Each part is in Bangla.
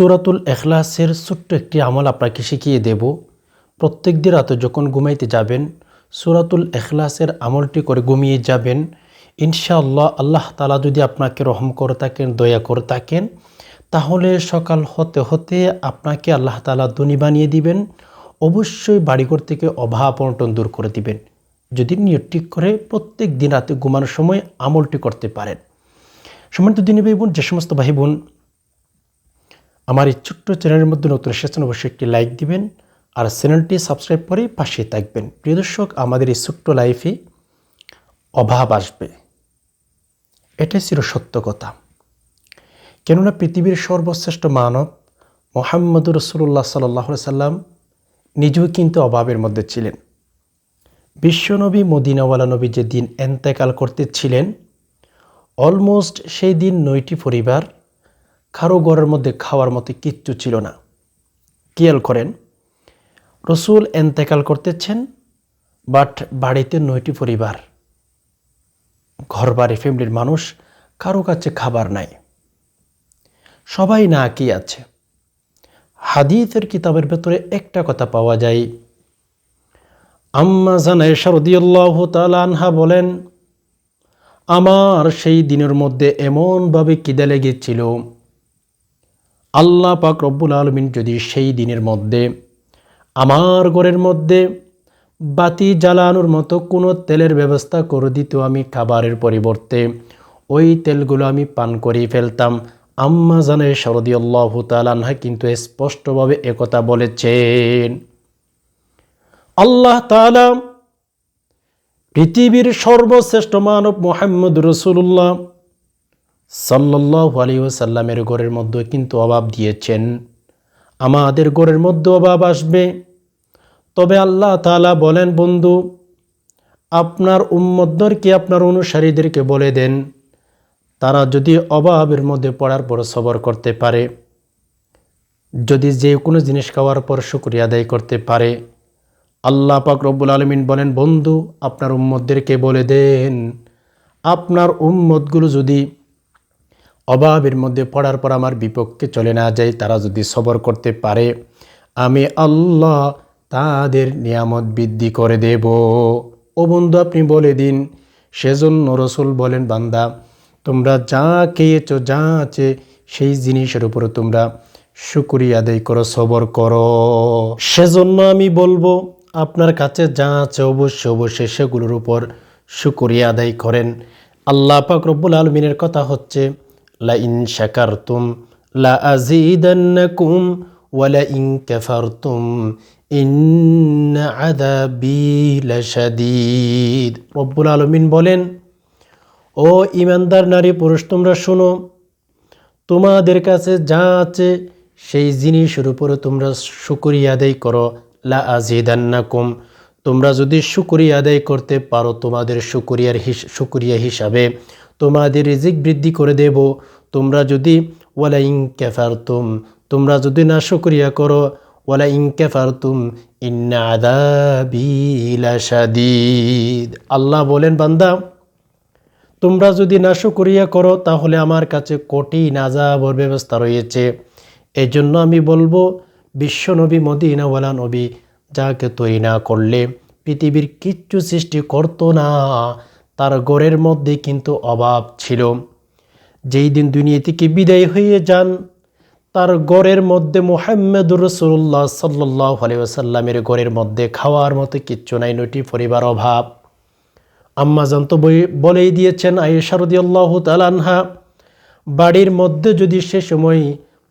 সুরাতুল এখলাসের ছোট্ট একটি আমল আপনাকে শিখিয়ে দেব। প্রত্যেক দিন রাতে যখন ঘুমাইতে যাবেন, সুরাতুল এখলাসের আমলটি করে ঘুমিয়ে যাবেন। ইনশাআল্লাহ আল্লাহ তালা যদি আপনাকে রহম করে থাকেন, দয়া করে থাকেন, তাহলে সকাল হতে হতে আপনাকে আল্লাহ তালা ধনী বানিয়ে দিবেন। অবশ্যই বাড়িঘর থেকে অভাব অনটন দূর করে দিবেন। যদি নিয়ত ঠিক করে প্রত্যেক দিন রাতে ঘুমানোর সময় আমলটি করতে পারেন। সম্মানিত দিনী ভাই বোন, যে সমস্ত ভাই বোন আমার এই ছোট্ট চ্যানেলের মধ্যে নতুন এসেছেন অবশ্যই একটি লাইক দিবেন আর চ্যানেলটি সাবস্ক্রাইব করে পাশে থাকবেন। প্রিয় দর্শক, আমাদের এই ছোট্ট লাইফে অভাব আসবে। এটাই ছিল সত্য কথা। কেননা পৃথিবীর সর্বশ্রেষ্ঠ মানব মোহাম্মদুর রসুল্লাহ সাল্লাহ সাল্লাম নিজেও কিন্তু অভাবের মধ্যে ছিলেন। বিশ্বনবী মদিনাওয়ালা নবী যে দিন এন্তেকাল করতেছিলেন অলমোস্ট সেই দিন নয়টি পরিবার কারও ঘরের মধ্যে খাওয়ার মতো কিচ্ছু ছিল না। খেয়াল করেন? রসুল এন্তেকাল করতেছেন, বাট বাড়িতে নয়টি পরিবার। ঘর বাড়ি ফ্যামিলির মানুষ, কারও কাছে খাবার নাই। সবাই না কি আছে? হাদিসের কিতাবের ভেতরে একটা কথা পাওয়া যায়। আম্মা জানায় আনহা বলেন, আমার সেই দিনের মধ্যে এমনভাবে কিদে লেগেছিল আল্লাহ পাক রব্বুল আলমিন যদি সেই দিনের মধ্যে, আমার ঘরের মধ্যে বাতি জ্বালানোর মতো কোনো তেলের ব্যবস্থা করে দিত আমি খাবারের পরিবর্তে, ওই তেলগুলো আমি পান করে ফেলতাম। আম্মা জানে শরদি আল্লাহ তালানহা কিন্তু স্পষ্টভাবে একথা বলেছেন। আল্লাহ পৃথিবীর সর্বশ্রেষ্ঠ মানব মোহাম্মদ রসুল্লাহ সাল্লাহ আলী ওসাল্লামের ঘরের মধ্যে কিন্তু অভাব দিয়েছেন। আমাদের ঘরের মধ্যে অভাব আসবে। তবে আল্লাহ তালা বলেন, বন্ধু, আপনার উম্মদদেরকে আপনার অনুসারীদেরকে বলে দেন? তারা যদি অভাবের মধ্যে পড়ার পর সবর করতে পারে, যদি যে কোনো জিনিস খাওয়ার পর শুক্রিয়া আদায় করতে পারে। আল্লাহ পাক রব্বুল আলমিন বলেন, বন্ধু, আপনার উম্মদদেরকে বলে দেন? আপনার উম্মদগুলো যদি অভাবের মধ্যে পড়ার পর আমার বিপক্ষে চলে না যায়, তারা যদি সবর করতে পারে, আমি আল্লাহ তাদের নিয়ামত বৃদ্ধি করে দেব। ও বন্ধু, আপনি বলে দিন, সেজন্য রসুল বলেন, বান্দা, তোমরা যা খেয়েছ, যা আছে, সেই জিনিসের উপরে তোমরা শুকুরিয়া আদায় করো, সবর করো। সেজন্য আমি বলব, আপনার কাছে যা আছে অবশ্যই অবশ্যই সেগুলোর উপর শুকুরিয়া আদায় করেন। আল্লাহ পাক রব্বুল আলমিনের কথা হচ্ছে লা ইন শাকারতুম লা আজিদান্নাকুম ওয়ালা ইন কাফারতুম ইন আযাবি লাশাদীদ রব্বুল আলমিন বলেন, ও ইমানদার নারী পুরুষ, তোমরা শোনো, তোমাদের কাছে যা আছে সেই জিনিসের উপরে তোমরা শুকরিয়া আদায় করো। লা আজিদান্নাকুম তোমরা যদি শুকরিয়া আদায় করতে পারো তোমাদের শুকরিয়ার হিস, শুকরিয়া হিসাবে। তোমাদের রিজিক বৃদ্ধি করে দেব। তোমরা যদি ওয়ালা ইং তুম তোমরা যদি না শুকরিয়া করো ওয়ালা ইং তুম ইন্না আদাবিলাসাদিদ আল্লাহ বলেন, বান্দা, তোমরা যদি না শুকরিয়া করো, তাহলে আমার কাছে কঠিন আজাবর ব্যবস্থা রয়েছে। এই জন্য আমি বলব, বিশ্ব নবী মদিনাওয়ালা নবী, যাকে তৈরি না করলে পৃথিবীর কিচ্ছু সৃষ্টি করতো না। তার গড়ের মধ্যে কিন্তু অভাব ছিল। যেই দিন দুনিয়া থেকে বিদায় হয়ে যান, তার গড়ের মধ্যে মোহাম্মদুর রসুল্লাহ সাল্লাহ আলিয়াসাল্লামের গড়ের মধ্যে খাওয়ার মতো কিচ্ছু নাই, নটি পরিবার অভাব। আম্মাজান তো বলেই দিয়েছেন আয়েশারদি আল্লাহ তালানহা বাড়ির মধ্যে যদি সে সময়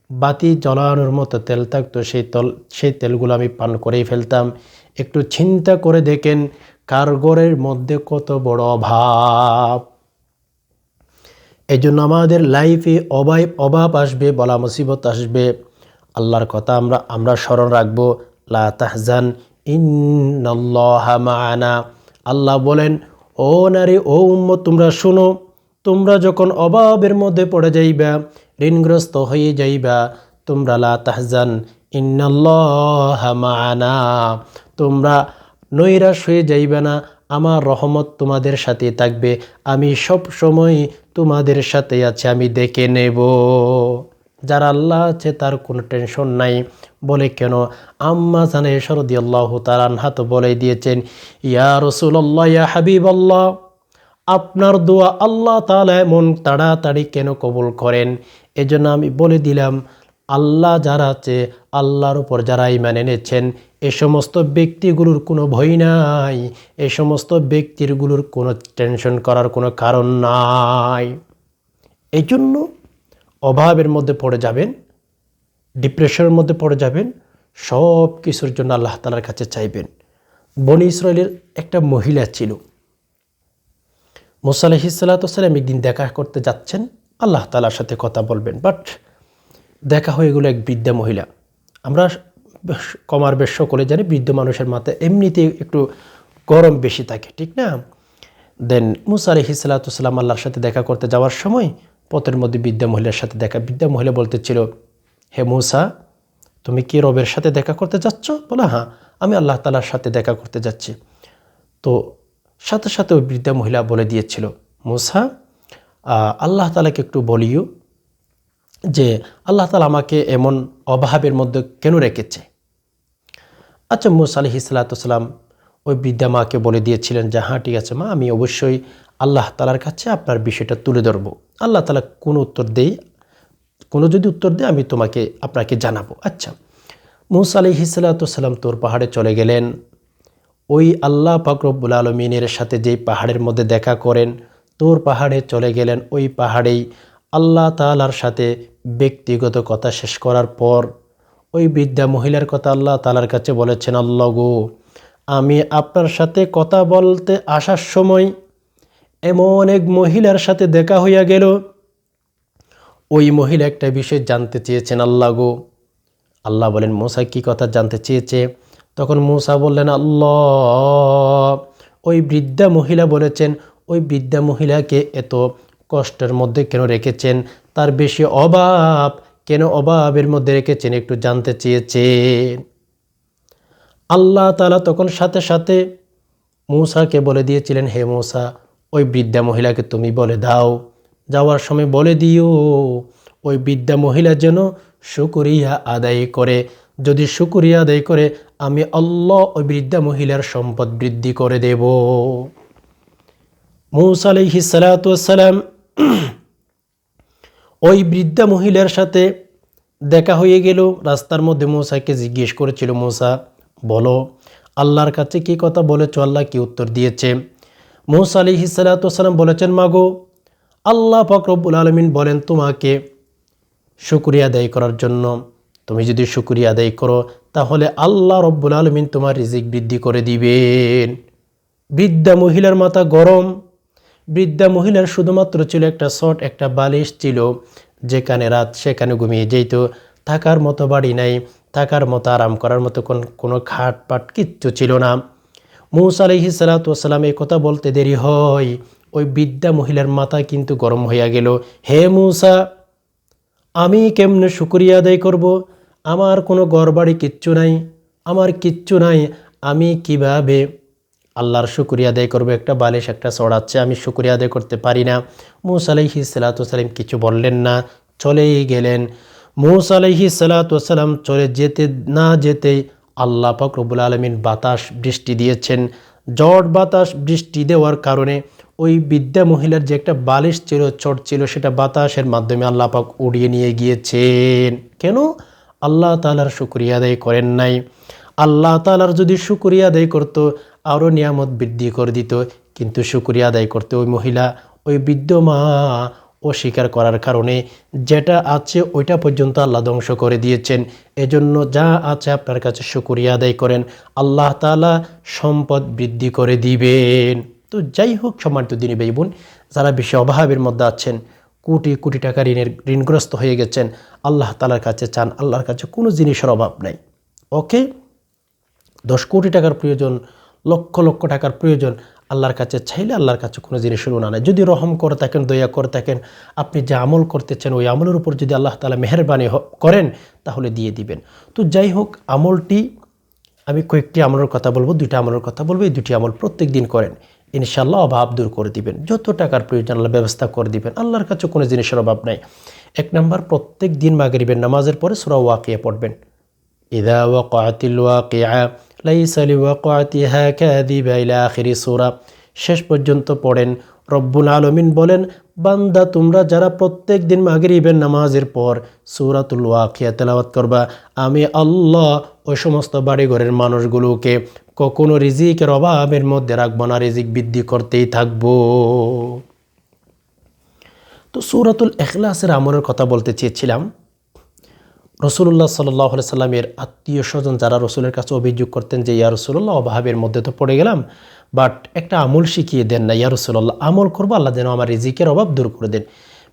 বাতি জ্বলানোর মতো তেল থাকতো, সেই তল সেই তেলগুলো আমি পান করেই ফেলতাম। একটু চিন্তা করে দেখেন কারগরের মধ্যে কত বড় অভাব? এই জন্য আমাদের লাইফে অভাব অভাব আসবে, বলা মুসিবত আসবে। আল্লাহর কথা আমরা আমরা স্মরণ রাখব। লা তাহজান আল্লাহ বলেন, ও নারী, ও উম্মত, তোমরা শোনো, তোমরা যখন অভাবের মধ্যে পড়ে যাইবা, ঋণগ্রস্ত হয়ে যাইবা, তোমরা লা তাহজান তোমরা নৈরাশ হয়ে যাইবে না, আমার রহমত তোমাদের সাথে থাকবে, আমি সব সময় তোমাদের সাথে আছে, আমি দেখে নেব। যার আল্লাহ আছে, তার কোনো টেনশন নাই। বলে কেন? আম্মা জানে সরদি আল্লাহ তার আনহা তো বলে দিয়েছেন, ইয়া রসুল্লাহ ইয়া হাবিব আল্লাহ আপনার দোয়া আল্লাহ তালা এমন তাড়াতাড়ি কেন কবুল করেন? এজন্য আমি বলে দিলাম আল্লাহ যারা আছে, আল্লাহর উপর যারা ইমান এনেছেন, এ সমস্ত ব্যক্তিগুলোর কোনো ভয় নাই। এ সমস্ত ব্যক্তিরগুলোর কোনো টেনশন করার কোনো কারণ নাই। এই জন্য অভাবের মধ্যে পড়ে যাবেন ডিপ্রেশনের মধ্যে পড়ে যাবেন, সব কিছুর জন্য আল্লাহ তালার কাছে চাইবেন। বনি ইসরায়েলের একটা মহিলা ছিল। মুসা আলহিসাল্লাম একদিন দেখা করতে যাচ্ছেন, আল্লাহ তালার সাথে কথা বলবেন। বাট দেখা হয়ে গেলো এক বৃদ্ধা মহিলা। আমরা কমার বেশ সকলে জানি বৃদ্ধ মানুষের মাথায় এমনিতে একটু গরম বেশি থাকে, ঠিক না? দেন মুসা আলহিসাল্লাম আল্লাহর সাথে দেখা করতে যাওয়ার সময় পথের মধ্যে বৃদ্ধা মহিলার সাথে দেখা, বৃদ্ধা মহিলা বলতেছিল, হে মুসা, তুমি কি রবের সাথে দেখা করতে যাচ্ছ? বলে হ্যাঁ আমি আল্লাহ তালার সাথে দেখা করতে যাচ্ছি। তো সাথে সাথে ওই বৃদ্ধা মহিলা বলে দিয়েছিল, মুসা আল্লাহ তালাকে একটু বলিও যে আল্লাহ তালা আমাকে এমন অভাবের মধ্যে কেন রেখেছে? আচ্ছা মুসা আলি সাল্লাতাম ওই বিদ্যা মাকে বলে দিয়েছিলেন যে হ্যাঁ ঠিক আছে মা, আমি অবশ্যই আল্লাহ তালার কাছে আপনার বিষয়টা তুলে ধরবো। আল্লাহ তালা কোন উত্তর দেই, কোনো যদি উত্তর দেয়, আমি তোমাকে, আপনাকে জানাব। আচ্ছা মুসা আলি সাল্লাতাম তোর পাহাড়ে চলে গেলেন। ওই আল্লাহ পাকরব্বুল আলমিনের সাথে যেই পাহাড়ের মধ্যে দেখা করেন, তোর পাহাড়ে চলে গেলেন। ওই পাহাড়েই আল্লাহ তালার সাথে ব্যক্তিগত কথা শেষ করার পর ওই বৃদ্ধা মহিলার কথা আল্লাহ তালার কাছে বলেছেন, আল্লাহ গো, আমি আপনার সাথে কথা বলতে আসার সময় এমন এক মহিলার সাথে দেখা হইয়া গেল। ওই মহিলা একটা বিষয় জানতে চেয়েছেন, আল্লাহ গো। আল্লাহ বলেন, মোসা কি কথা জানতে চেয়েছে? তখন মুসা বললেন, আল্লাহ। ওই বৃদ্ধা মহিলা বলেছেন, ওই বৃদ্ধা মহিলাকে এত কষ্টের মধ্যে কেন রেখেছেন? তার বেশি অভাব কেন অভাবের মধ্যে রেখেছেন? একটু জানতে চেয়েছেন। আল্লাহ তালা তখন সাথে সাথে মূসাকে বলে দিয়েছিলেন, হে মূসা, ওই বৃদ্ধা মহিলাকে তুমি বলে দাও। যাওয়ার সময় বলে দিও, ওই বৃদ্ধা মহিলা যেন শুকুরিয়া আদায় করে। যদি শুকরিয়া আদায় করে, আমি আল্লাহ ওই বৃদ্ধা মহিলার সম্পদ বৃদ্ধি করে দেব। মৌসা আলহি সালাতাম ওই বৃদ্ধা মহিলার সাথে দেখা হয়ে গেল। রাস্তার মধ্যে মৌসাকে জিজ্ঞেস করেছিল, মৌসা, বলো, আল্লাহর কাছে কি কথা বলেছ? আল্লাহ কি উত্তর দিয়েছে? মৌসা আলী হিসালাতাম বলেছেন, মাগো, আল্লাহ ফকরবুল আলমিন বলেন তোমাকে শুক্রিয়া আদায় করার জন্য। তুমি যদি শুক্রিয়া আদায় করো, তাহলে আল্লাহ রব্বুল আলমিন তোমার রিজিক বৃদ্ধি করে দিবেন। বৃদ্ধা মহিলার মাথা গরম। বৃদ্ধা মহিলার শুধুমাত্র ছিল একটা শট একটা বালিশ ছিল, যেখানে রাত সেখানে ঘুমিয়ে যেত। থাকার মতো বাড়ি নাই, থাকার মতো আরাম করার মতো কোন, কোনো খাট পাট কিচ্ছু ছিল না। মৌসা আলহি সালাতাম এই কথা বলতে দেরি হয়। ওই বৃদ্ধা মহিলার মাথা কিন্তু গরম হইয়া গেল। হে মৌসা, আমি কেমনে শুক্রিয়া আদায় করব? আমার কোনো গড়বাড়ি কিচ্ছু নাই, আমার কিচ্ছু নাই, আমি কীভাবে আল্লাহর শুক্রিয়া আদায় করব, একটা বালিশ, একটা চড়াচ্ছে আমি শুক্রিয়া আদায় করতে পারি না। মুসা আলাইহি সালাতাম কিছু বললেন না, চলেই গেলেন। মুসা আলাইহি সালাতাম চলে যেতে, না যেতেই আল্লাহ ফকরবুল আলমিন বাতাস বৃষ্টি দিয়েছেন। ঝড় বাতাস বৃষ্টি দেওয়ার কারণে ওই বিদ্যা মহিলার যে একটা বালিশ ছিল, চট ছিল, সেটা বাতাসের মাধ্যমে আল্লাহ পাক উড়িয়ে নিয়ে গিয়েছেন। কেন? আল্লাহ তালার শুক্রিয়া আদায় করেন নাই। আল্লাহ তালার যদি শুক্রিয়া আদায় করতো আরও নিয়ামত বৃদ্ধি করে দিত, কিন্তু শুক্রিয়া আদায় করতে ওই মহিলা, ওই বৃদ্ধ মা অস্বীকার করার কারণে যেটা আছে ওইটা পর্যন্ত আল্লাহ ধ্বংস করে দিয়েছেন। এজন্য যা আছে আপনার কাছে শুক্রিয়া আদায় করেন, আল্লাহ তালা সম্পদ বৃদ্ধি করে দিবেন। তো যাই হোক, সম্মানিত দিনী ভাই বোন, যারা বেশি অভাবের মধ্যে আছেন, কোটি কোটি টাকা ঋণের ঋণগ্রস্ত হয়ে গেছেন, আল্লাহ তালার কাছে চান, আল্লাহর কাছে কোনো জিনিসের অভাব নাই। ওকে? দশ কোটি টাকার প্রয়োজন লক্ষ লক্ষ টাকার প্রয়োজন। আল্লাহর কাছে চাইলে আল্লাহর কাছে কোনো জিনিস শুরু না। নেয় যদি রহম করে থাকেন, দয়া করে থাকেন, আপনি যে আমল করতেছেন, ওই আমলের উপর যদি আল্লাহ তালা মেহরবানি করেন, তাহলে দিয়ে দিবেন। তো যাই হোক, আমলটি, আমি কয়েকটি আমলের কথা বলব, দুইটা আমলের কথা বলব, এই দুটি আমল প্রত্যেক দিন করেন। ইনশাল্লাহ অভাব দূর করে দিবেন। যত টাকার প্রয়োজন, আল্লাহ ব্যবস্থা করে দিবেন। আল্লাহর কাছে কোনো জিনিসের অভাব নাই। এক নম্বর, প্রত্যেক দিন মাগরিবেন নামাজের পরে সুরা ওয়াকিয়া পড়বেন। ইদা ওয়াকিয়া শেষ পর্যন্ত পড়েন, রব্বুল আলমিন বলেন, বান্দা, তোমরা যারা প্রত্যেক দিন মাগরিবের নামাজের পর সুরাতুল ওয়াকিয়া তেলাওয়াত করবা, আমি আল্লাহ ওই সমস্ত বাড়িঘরের মানুষগুলোকে কখনো রিজিকের অভাবের মধ্যে রাখব না, রিজিক বৃদ্ধি করতেই থাকব। তো সুরাতুল এখলাসের আমলের কথা বলতে চেয়েছিলাম রসুল্লাহ সাল্লাহ সাল্লামের আত্মীয় স্বজন যারা রসুলের কাছে অভিযোগ করতেন যে, ইয়া রসুল্লাহ অভাবের মধ্যে তো পড়ে গেলাম বাট একটা আমল শিখিয়ে দেন না, ইয়া রসুল্লাহ আমল করব, আল্লাহ যেন আমার রিজিকের অভাব দূর করে দেন।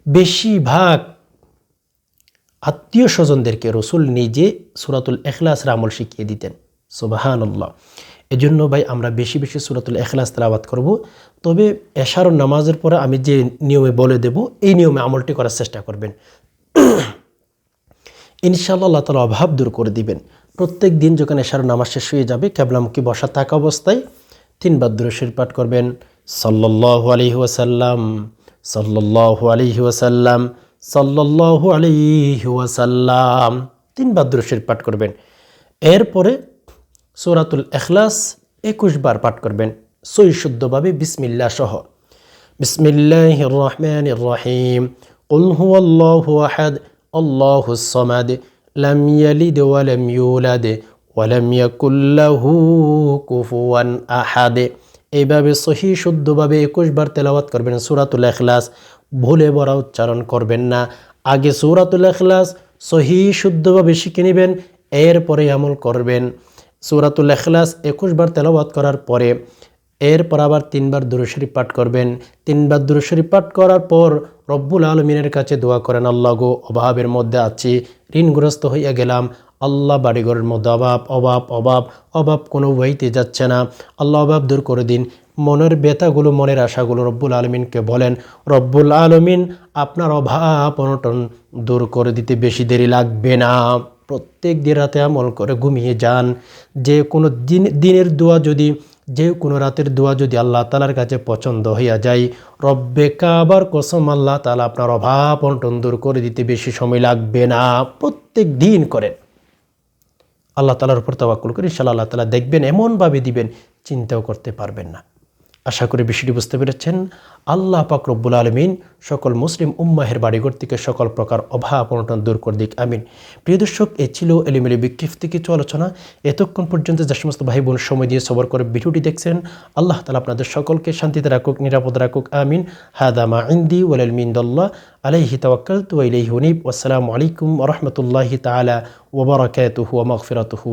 বেশিরভাগ আত্মীয় স্বজনদেরকে রসুল নিজে সুরাতুল এখলাসের আমল শিখিয়ে দিতেন সুবাহান্লাহ এজন্য ভাই, আমরা বেশি বেশি সুরাতুল এখলাস তেলাবাদ করব। তবে এশার নামাজের পরে আমি যে নিয়মে বলে দেব, এই নিয়মে আমলটি করার চেষ্টা করবেন। ইনশাআল্লাহ আল্লাহ তালা অভাব দূর করে দিবেন প্রত্যেক দিন যখন এশার নামাজ শেষ হয়ে যাবে কেবলামুখী বসা থাকা অবস্থায় তিনবার দুরশির পাঠ করবেন সাল্লাল্লাহু আলাইহি ওয়াসাল্লাম সাল্লাল্লাহু আলাইহি ওয়াসাল্লাম সাল্লাল্লাহু আলাইহি ওয়াসাল্লাম তিনবার দুরশির পাঠ করবেন এরপরে সূরাতুল এখলাস একুশ বার পাঠ করবেন সই শুদ্ধভাবে বিসমিল্লা সহ বিসমিল্লাহির রহমানির রহিম قل هو الله أحد الله الصمد لم يلد ولم يولد ولم يكن له كفوا أحد এইভাবে সহি শুদ্ধভাবে একুশ বার তেলাওয়াত করবেন সুরাতুল এখলাস ভুলে বড়া উচ্চারণ করবেন না আগে সুরাতুল এখলাস সহি শুদ্ধভাবে শিখে নেবেন এরপরে আমল করবেন সুরাতুল এখলাস একুশ বার তেলাওয়াত করার পরে এরপর আবার তিনবার দুরুশরীফ পাঠ করবেন। তিনবার দুরুশরীফ পাঠ করার পর রব্বুল আলমিনের কাছে দোয়া করেন আল্লাহ গো অভাবের মধ্যে আছি, ঋণগ্রস্ত হইয়া গেলাম। আল্লাহ বাড়িঘরের মধ্যে অভাব অভাব অভাব অভাব কোনো বইতে যাচ্ছে না। আল্লাহ অভাব দূর করে দিন। মনের ব্যথাগুলো, মনের আশাগুলো রব্বুল আলমিনকে বলেন, রব্বুল আলমিন, আপনার অভাব অনটন দূর করে দিতে বেশি দেরি লাগবে না। প্রত্যেক দিন রাতে আমল করে ঘুমিয়ে যান। যে কোনো দিন, দিনের দোয়া যদি যে কোনো রাতের দোয়া যদি আল্লাহ তালার কাছে পছন্দ হইয়া যায়, রব্বে কাবার কসম আল্লাহ তালা আপনার অভাব অন্টন দূর করে দিতে বেশি সময় লাগবে না। প্রত্যেক দিন করেন। আল্লাহ তালার উপর তাওয়াক্কুল করে ইনশাল্লাহ আল্লাহ তালা দেখবেন, এমনভাবে দিবেন, চিন্তাও করতে পারবেন না। আশা করি বিষয়টি বুঝতে পেরেছেন। আল্লাহ পাক রব্বুল আলমিন সকল মুসলিম উম্মাহের বাড়িঘর থেকে সকল প্রকার অভাব অনটন দূর করে দিক, আমিন। প্রিয় দর্শক, এ ছিল এলিমেলি বিক্ষিপ্ত কিছু আলোচনা। এতক্ষণ পর্যন্ত যে সমস্ত ভাই বোন সময় দিয়ে সবর করে ভিডিওটি দেখছেন, আল্লাহ তালা আপনাদের সকলকে শান্তিতে রাখুক, নিরাপদ রাখুক, আমিন। হাদামা ইন্দি ওয়াল মিন্দল্লাহ, আলাইহি তাওয়াক্কাল তু ইলাইহি হুনিব আসসালামু আলাইকুম ওয়া রাহমাতুল্লাহি তাআলা ওয়া বারাকাতুহু ওয়া মাগফিরাতুহু